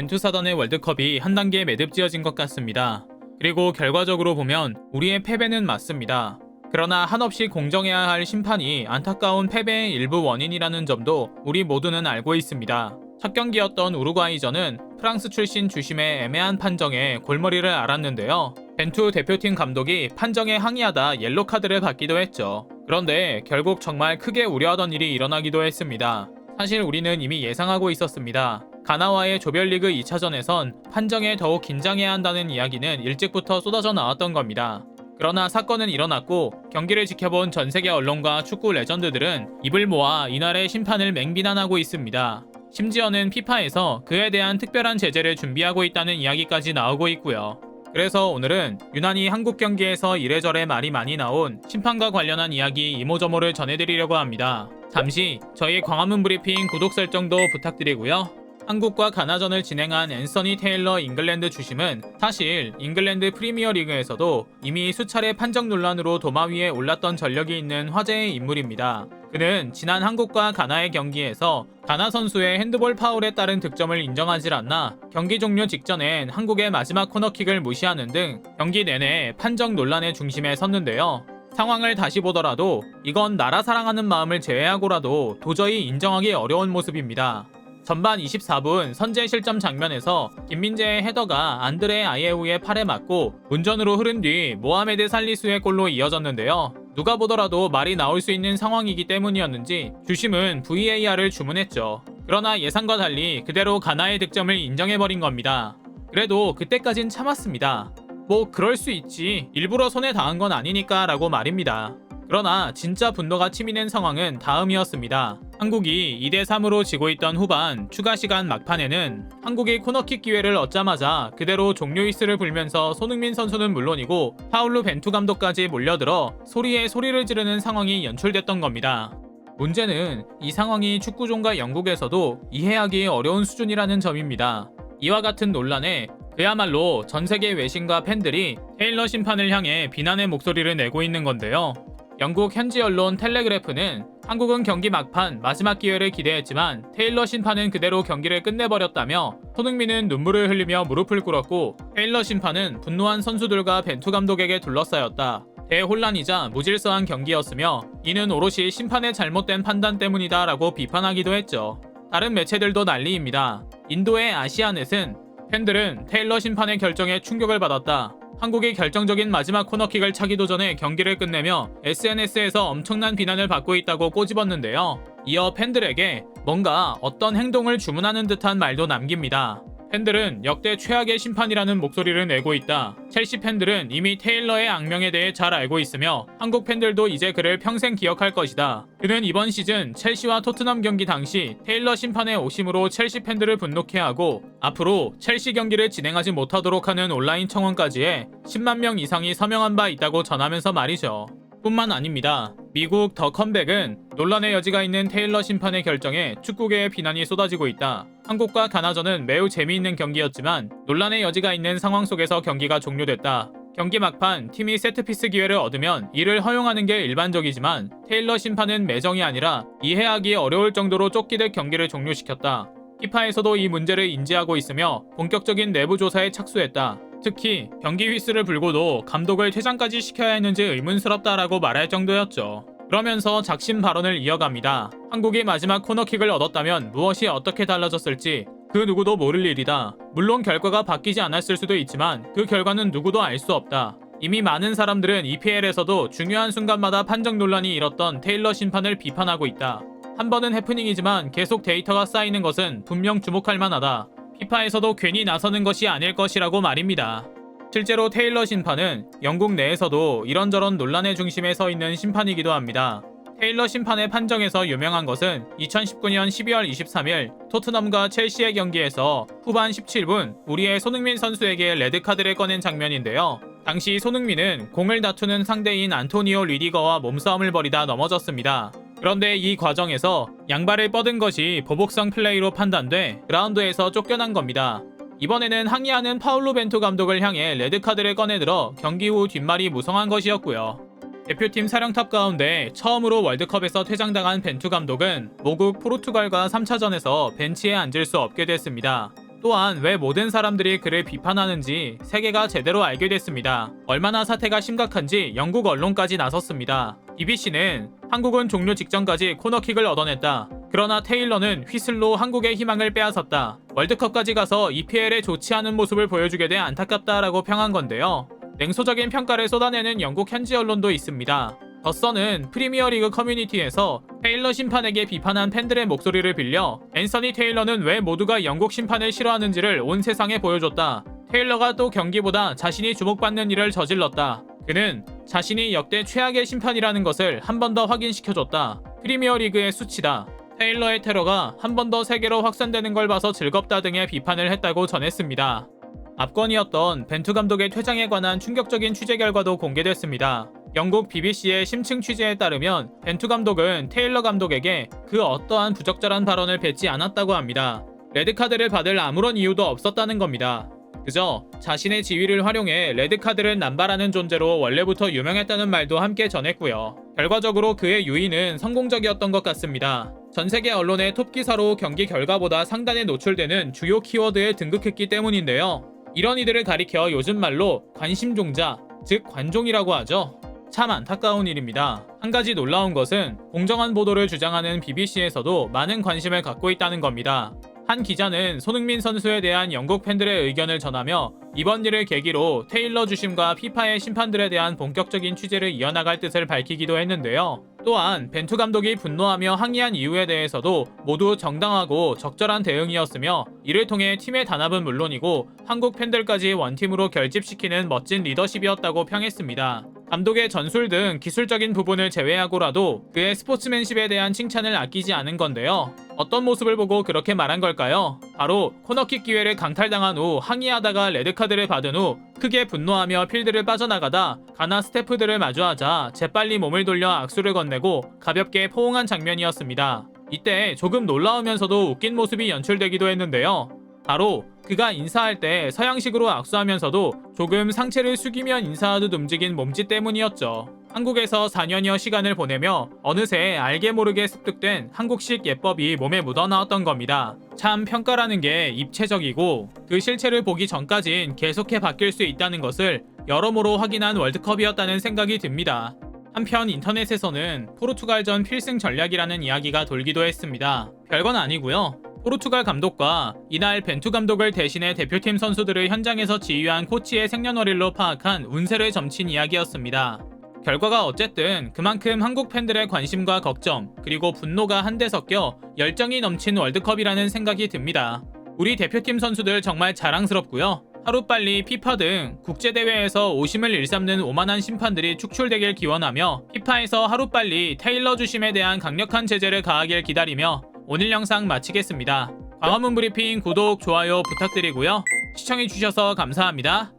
벤투 사단의 월드컵이 한 단계 매듭지어진 것 같습니다. 그리고 결과적으로 보면 우리의 패배는 맞습니다. 그러나 한없이 공정해야 할 심판이 안타까운 패배의 일부 원인이라는 점도 우리 모두는 알고 있습니다. 첫 경기였던 우루과이전은 프랑스 출신 주심의 애매한 판정에 골머리를 앓았는데요. 벤투 대표팀 감독이 판정에 항의하다 옐로 카드를 받기도 했죠. 그런데 결국 정말 크게 우려하던 일이 일어나기도 했습니다. 사실 우리는 이미 예상하고 있었습니다. 가나와의 조별리그 2차전에선 판정에 더욱 긴장해야 한다는 이야기는 일찍부터 쏟아져 나왔던 겁니다. 그러나 사건은 일어났고 경기를 지켜본 전 세계 언론과 축구 레전드들은 입을 모아 이날의 심판을 맹비난하고 있습니다. 심지어는 피파에서 그에 대한 특별한 제재를 준비하고 있다는 이야기까지 나오고 있고요. 그래서 오늘은 유난히 한국 경기에서 이래저래 말이 많이 나온 심판과 관련한 이야기 이모저모를 전해드리려고 합니다. 잠시 저희 광화문 브리핑 구독 설정도 부탁드리고요. 한국과 가나전을 진행한 앤서니 테일러 잉글랜드 주심은 사실 잉글랜드 프리미어 리그에서도 이미 수차례 판정 논란으로 도마 위에 올랐던 전력이 있는 화제의 인물입니다. 그는 지난 한국과 가나의 경기에서 가나 선수의 핸드볼 파울에 따른 득점을 인정하지 않나 경기 종료 직전엔 한국의 마지막 코너킥을 무시하는 등 경기 내내 판정 논란의 중심에 섰는데요. 상황을 다시 보더라도 이건 나라 사랑하는 마음을 제외하고라도 도저히 인정하기 어려운 모습입니다. 전반 24분 선제 실점 장면에서 김민재의 헤더가 안드레 아예우의 팔에 맞고 운전으로 흐른 뒤 모하메드 살리수의 골로 이어졌는데요. 누가 보더라도 말이 나올 수 있는 상황이기 때문이었는지 주심은 VAR을 주문했죠. 그러나 예상과 달리 그대로 가나의 득점을 인정해버린 겁니다. 그래도 그때까진 참았습니다. 뭐 그럴 수 있지 일부러 손에 닿은 건 아니니까 라고 말입니다. 그러나 진짜 분노가 치미는 상황은 다음이었습니다. 한국이 2대3으로 지고 있던 후반 추가 시간 막판에는 한국이 코너킥 기회를 얻자마자 그대로 종료 휘스를 불면서 손흥민 선수는 물론이고 파울루 벤투 감독까지 몰려들어 소리에 소리를 지르는 상황이 연출됐던 겁니다. 문제는 이 상황이 축구종가 영국에서도 이해하기 어려운 수준이라는 점입니다. 이와 같은 논란에 그야말로 전 세계 외신과 팬들이 테일러 심판을 향해 비난의 목소리를 내고 있는 건데요. 영국 현지 언론 텔레그래프는 한국은 경기 막판 마지막 기회를 기대했지만 테일러 심판은 그대로 경기를 끝내버렸다며 손흥민은 눈물을 흘리며 무릎을 꿇었고 테일러 심판은 분노한 선수들과 벤투 감독에게 둘러싸였다. 대혼란이자 무질서한 경기였으며 이는 오롯이 심판의 잘못된 판단 때문이다 라고 비판하기도 했죠. 다른 매체들도 난리입니다. 인도의 아시아넷은 팬들은 테일러 심판의 결정에 충격을 받았다. 한국이 결정적인 마지막 코너킥을 차기도 전에 경기를 끝내며 SNS에서 엄청난 비난을 받고 있다고 꼬집었는데요. 이어 팬들에게 뭔가 어떤 행동을 주문하는 듯한 말도 남깁니다. 팬들은 역대 최악의 심판이라는 목소리를 내고 있다. 첼시 팬들은 이미 테일러의 악명에 대해 잘 알고 있으며 한국 팬들도 이제 그를 평생 기억할 것이다. 그는 이번 시즌 첼시와 토트넘 경기 당시 테일러 심판의 오심으로 첼시 팬들을 분노케 하고 앞으로 첼시 경기를 진행하지 못하도록 하는 온라인 청원까지 해 10만 명 이상이 서명한 바 있다고 전하면서 말이죠. 뿐만 아닙니다. 미국 더 컴백은 논란의 여지가 있는 테일러 심판의 결정에 축구계의 비난이 쏟아지고 있다. 한국과 가나전은 매우 재미있는 경기였지만 논란의 여지가 있는 상황 속에서 경기가 종료됐다. 경기 막판 팀이 세트피스 기회를 얻으면 이를 허용하는 게 일반적이지만 테일러 심판은 매정이 아니라 이해하기 어려울 정도로 쫓기듯 경기를 종료시켰다. 피파에서도 이 문제를 인지하고 있으며 본격적인 내부 조사에 착수했다. 특히 경기 휘스를 불고도 감독을 퇴장까지 시켜야 했는지 의문스럽다라고 말할 정도였죠. 그러면서 작심 발언을 이어갑니다. 한국이 마지막 코너킥을 얻었다면 무엇이 어떻게 달라졌을지 그 누구도 모를 일이다. 물론 결과가 바뀌지 않았을 수도 있지만 그 결과는 누구도 알 수 없다. 이미 많은 사람들은 EPL에서도 중요한 순간마다 판정 논란이 일었던 테일러 심판을 비판하고 있다. 한 번은 해프닝이지만 계속 데이터가 쌓이는 것은 분명 주목할 만하다. 피파에서도 괜히 나서는 것이 아닐 것이라고 말입니다. 실제로 테일러 심판은 영국 내에서도 이런저런 논란의 중심에 서 있는 심판이기도 합니다. 테일러 심판의 판정에서 유명한 것은 2019년 12월 23일 토트넘과 첼시의 경기에서 후반 17분 우리의 손흥민 선수에게 레드카드를 꺼낸 장면인데요. 당시 손흥민은 공을 다투는 상대인 안토니오 리디거와 몸싸움을 벌이다 넘어졌습니다. 그런데 이 과정에서 양발을 뻗은 것이 보복성 플레이로 판단돼 그라운드에서 쫓겨난 겁니다. 이번에는 항의하는 파울로 벤투 감독을 향해 레드카드를 꺼내들어 경기 후 뒷말이 무성한 것이었고요. 대표팀 사령탑 가운데 처음으로 월드컵에서 퇴장당한 벤투 감독은 모국 포르투갈과 3차전에서 벤치에 앉을 수 없게 됐습니다. 또한 왜 모든 사람들이 그를 비판하는지 세계가 제대로 알게 됐습니다. 얼마나 사태가 심각한지 영국 언론까지 나섰습니다. BBC는 한국은 종료 직전까지 코너킥을 얻어냈다. 그러나 테일러는 휘슬로 한국의 희망을 빼앗았다. 월드컵까지 가서 EPL에 좋지 않은 모습을 보여주게 돼 안타깝다라고 평한 건데요. 냉소적인 평가를 쏟아내는 영국 현지 언론도 있습니다. 더서는 프리미어리그 커뮤니티에서 테일러 심판에게 비판한 팬들의 목소리를 빌려 앤서니 테일러는 왜 모두가 영국 심판을 싫어하는지를 온 세상에 보여줬다. 테일러가 또 경기보다 자신이 주목받는 일을 저질렀다. 그는 자신이 역대 최악의 심판이라는 것을 한 번 더 확인시켜줬다. 프리미어리그의 수치다. 테일러의 테러가 한 번 더 세계로 확산되는 걸 봐서 즐겁다 등의 비판을 했다고 전했습니다. 압권이었던 벤투 감독의 퇴장에 관한 충격적인 취재 결과도 공개됐습니다. 영국 BBC의 심층 취재에 따르면 벤투 감독은 테일러 감독에게 그 어떠한 부적절한 발언을 뱉지 않았다고 합니다. 레드카드를 받을 아무런 이유도 없었다는 겁니다. 그저 자신의 지위를 활용해 레드카드를 남발하는 존재로 원래부터 유명했다는 말도 함께 전했고요. 결과적으로 그의 유인은 성공적이었던 것 같습니다. 전 세계 언론의 톱 기사로 경기 결과보다 상단에 노출되는 주요 키워드에 등극했기 때문인데요. 이런 이들을 가리켜 요즘 말로 관심종자, 즉 관종이라고 하죠. 참 안타까운 일입니다. 한 가지 놀라운 것은 공정한 보도를 주장하는 BBC에서도 많은 관심을 갖고 있다는 겁니다. 한 기자는 손흥민 선수에 대한 영국 팬들의 의견을 전하며 이번 일을 계기로 테일러 주심과 피파의 심판들에 대한 본격적인 취재를 이어나갈 뜻을 밝히기도 했는데요. 또한 벤투 감독이 분노하며 항의한 이유에 대해서도 모두 정당하고 적절한 대응이었으며 이를 통해 팀의 단합은 물론이고 한국 팬들까지 원팀으로 결집시키는 멋진 리더십이었다고 평했습니다. 감독의 전술 등 기술적인 부분을 제외하고라도 그의 스포츠맨십에 대한 칭찬을 아끼지 않은 건데요. 어떤 모습을 보고 그렇게 말한 걸까요? 바로 코너킥 기회를 강탈당한 후 항의하다가 레드카드를 받은 후 크게 분노하며 필드를 빠져나가다 가나 스태프들을 마주하자 재빨리 몸을 돌려 악수를 건네고 가볍게 포옹한 장면이었습니다. 이때 조금 놀라우면서도 웃긴 모습이 연출되기도 했는데요. 바로 그가 인사할 때 서양식으로 악수하면서도 조금 상체를 숙이며 인사하듯 움직인 몸짓 때문이었죠. 한국에서 4년여 시간을 보내며 어느새 알게 모르게 습득된 한국식 예법이 몸에 묻어나왔던 겁니다. 참 평가라는 게 입체적이고 그 실체를 보기 전까진 계속해 바뀔 수 있다는 것을 여러모로 확인한 월드컵이었다는 생각이 듭니다. 한편 인터넷에서는 포르투갈전 필승 전략이라는 이야기가 돌기도 했습니다. 별건 아니고요. 포르투갈 감독과 이날 벤투 감독을 대신해 대표팀 선수들을 현장에서 지휘한 코치의 생년월일로 파악한 운세를 점친 이야기였습니다. 결과가 어쨌든 그만큼 한국 팬들의 관심과 걱정 그리고 분노가 한데 섞여 열정이 넘친 월드컵이라는 생각이 듭니다. 우리 대표팀 선수들 정말 자랑스럽고요. 하루빨리 피파 등 국제대회에서 오심을 일삼는 오만한 심판들이 축출되길 기원하며 피파에서 하루빨리 테일러 주심에 대한 강력한 제재를 가하길 기다리며 오늘 영상 마치겠습니다. 광화문 브리핑 구독, 좋아요 부탁드리고요. 시청해주셔서 감사합니다.